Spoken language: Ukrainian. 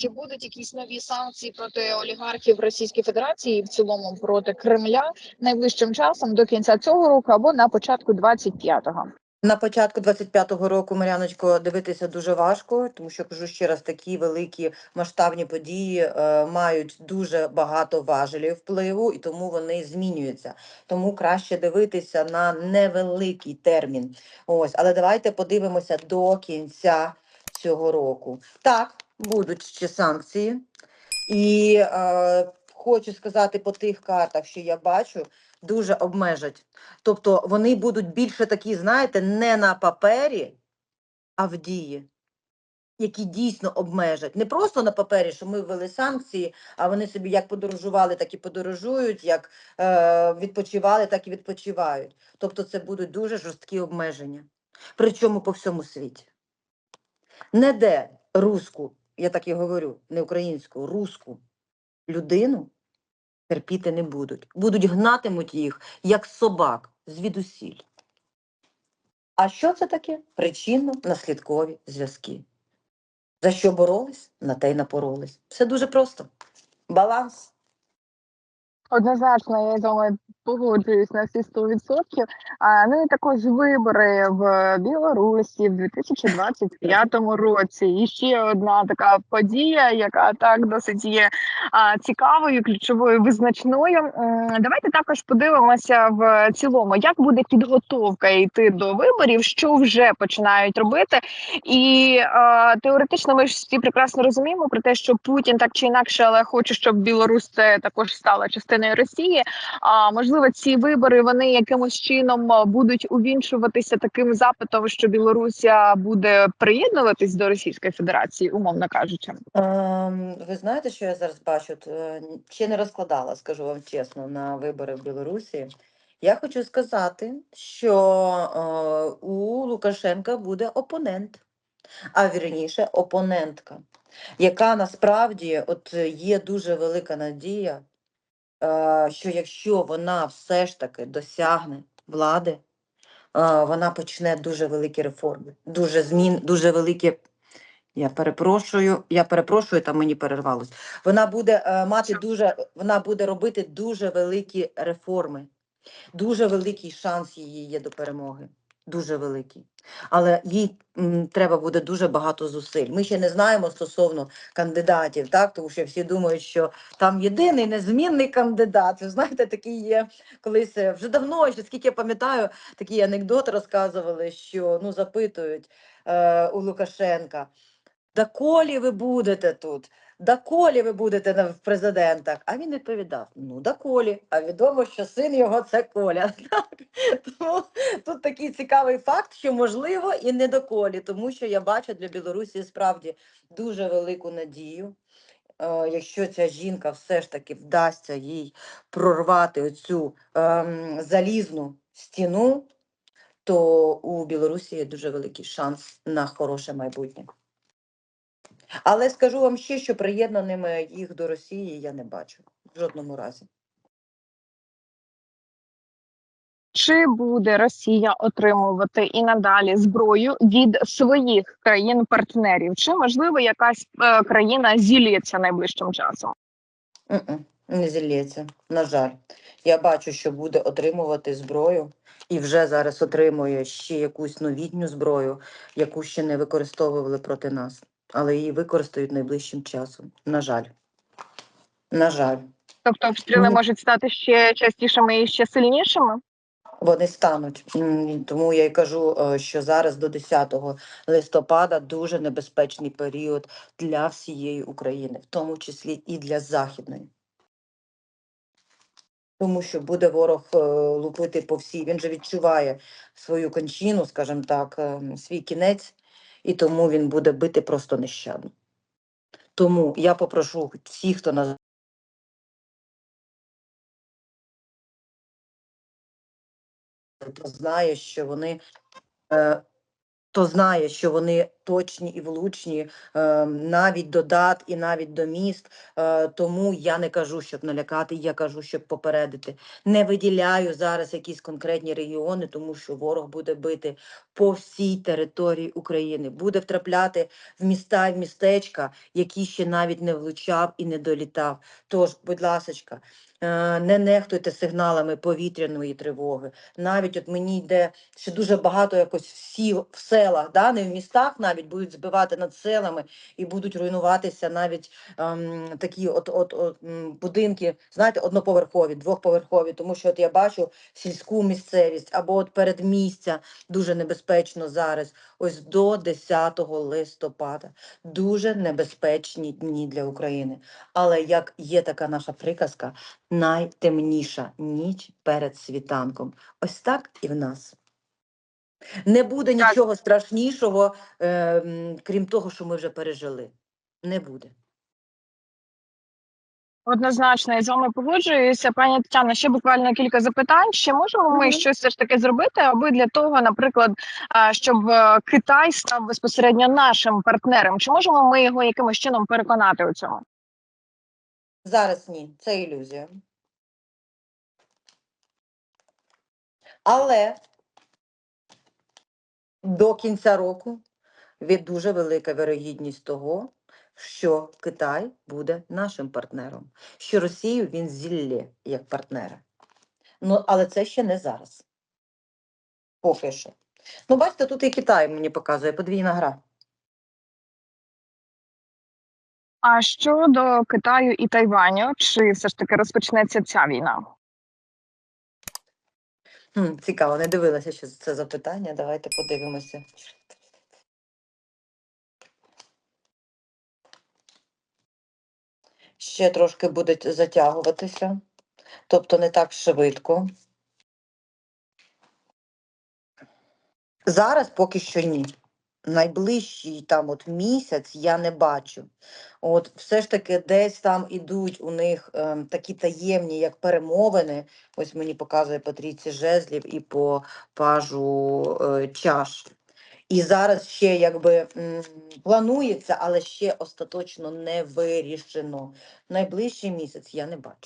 Чи будуть якісь нові санкції проти олігархів Російської Федерації і в цілому проти Кремля найближчим часом до кінця цього року або на початку 25-го? На початку 25-го року, Маряночко, дивитися дуже важко, тому що кажу ще раз, такі великі масштабні події е, мають дуже багато важелів впливу, і тому вони змінюються. Тому краще дивитися на невеликий термін. Ось, але давайте подивимося до кінця цього року. Так, будуть ще санкції, і е, хочу сказати по тих картах, що я бачу, дуже обмежать. Тобто вони будуть більше такі, знаєте, не на папері, а в дії, які дійсно обмежать. Не просто на папері, що ми ввели санкції, а вони собі як подорожували, так і подорожують, як е, відпочивали, так і відпочивають. Тобто це будуть дуже жорсткі обмеження. Причому по всьому світі. Не де русську, я так і говорю, не українську, русську людину терпіти не будуть. Будуть гнатимуть їх, як собак, звідусіль. А що це таке? Причинно-наслідкові зв'язки. За що боролись, на те й напоролись. Все дуже просто. Баланс. Однозначно, я з вами погоджуюсь на всі 100%. А, ну і також вибори в Білорусі в 2025 році. І ще одна така подія, яка так досить є цікавою, ключовою, визначною. Давайте також подивимося в цілому, як буде підготовка йти до виборів, що вже починають робити. І теоретично ми ж всі прекрасно розуміємо про те, що Путін так чи інакше, але хоче, щоб Білорусь це також стала частиною Росії. А можливо, ці вибори вони якимось чином будуть увінчуватися таким запитом, що Білорусія буде приєднуватись до Російської Федерації, умовно кажучи. Ем, ви знаєте, що я зараз бачу? Ще не розкладала, скажу вам чесно, на вибори в Білорусі. Я хочу сказати, що е, у Лукашенка буде опонент, а вірніше опонентка, яка насправді от є дуже велика надія, що якщо вона все ж таки досягне влади, е, вона почне дуже великі реформи, дуже змін, дуже великі. Я перепрошую, я перепрошую, там мені перервалось. Вона буде е, мати дуже, вона буде робити дуже великі реформи. Дуже великий шанс її є до перемоги. Дуже великий. Але їй треба буде дуже багато зусиль. Ми ще не знаємо стосовно кандидатів, так? тому що всі думають, що там єдиний незмінний кандидат. Ви знаєте, такий є колись е, вже давно, ще скільки я пам'ятаю, такий анекдот розказували, що ну запитують е, у Лукашенка. Доколі ви будете тут? Доколі ви будете в президентах? А він відповідав: ну, доколі. А відомо, що син його це Коля. Тому тут такий цікавий факт, що можливо і не доколі, тому що я бачу для Білорусі справді дуже велику надію. Е, Якщо ця жінка все ж таки вдасться їй прорвати оцю ем, залізну стіну, то у Білорусі є дуже великий шанс на хороше майбутнє. Але скажу вам ще, що приєднаними їх до Росії я не бачу в жодному разі. Чи буде Росія отримувати і надалі зброю від своїх країн-партнерів? Чи можливо якась е, країна зілється найближчим часом? Не зілється, на жаль. Я бачу, що буде отримувати зброю, і вже зараз отримує ще якусь новітню зброю, яку ще не використовували проти нас, але її використають найближчим часом. На жаль. На жаль. Тобто обстріли можуть стати ще частішими і ще сильнішими? Вони стануть. Тому я й кажу, е, що зараз до 10 листопада дуже небезпечний період для всієї України, в тому числі і для Західної. Тому що буде ворог е, лупити по всій. Він же відчуває свою кончину, скажімо так, е, свій кінець, і тому він буде бити просто нещадно. Тому я попрошу всіх, хто нас знає, що вони е, хто знає, що вони точні і влучні е, навіть до дат і навіть до міст. Е, тому я не кажу, щоб налякати, я кажу, щоб попередити. Не виділяю зараз якісь конкретні регіони, тому що ворог буде бити по всій території України, буде втрапляти в міста і в містечка, які ще навіть не влучав і не долітав. Тож, будь ласочка, е, не нехтуйте сигналами повітряної тривоги. Навіть от мені йде ще дуже багато якось в сіл, в селах, да, не в містах навіть будуть збивати над селами і будуть руйнуватися навіть ем, такі от, от, от будинки, знаєте, одноповерхові, двохповерхові, тому що от я бачу сільську місцевість або от передмістя дуже небезпечно зараз. Ось до 10 листопада. Дуже небезпечні дні для України. Але як є така наша приказка, найтемніша ніч перед світанком. Ось так і в нас. Не буде Так. нічого страшнішого, е, крім того, що ми вже пережили. Не буде. Однозначно, я з вами погоджуюся. Пані Тетяно, ще буквально кілька запитань. Чи можемо ми щось все ж таки зробити, аби для того, наприклад, щоб е, Китай став безпосередньо нашим партнером? Чи можемо ми його якимось чином переконати у цьому? Зараз ні, це ілюзія. Але до кінця року від дуже велика вірогідність того, що Китай буде нашим партнером, що Росію він зілє як партнера. Ну, але це ще не зараз. Поки що. Ну, бачите, тут і Китай мені показує подвійна гра. А щодо Китаю і Тайваню, чи все ж таки розпочнеться ця війна? Цікаво, не дивилася ще це запитання. Давайте подивимося. Ще трошки буде затягуватися, тобто не так швидко. Зараз поки що ні. Найближчий там от місяць я не бачу. От все ж таки десь там ідуть у них ем, такі таємні, як перемовини. Ось мені показує по трійці жезлів і по пажу е, чаш. І зараз ще якби планується, але ще остаточно не вирішено. Найближчий місяць я не бачу.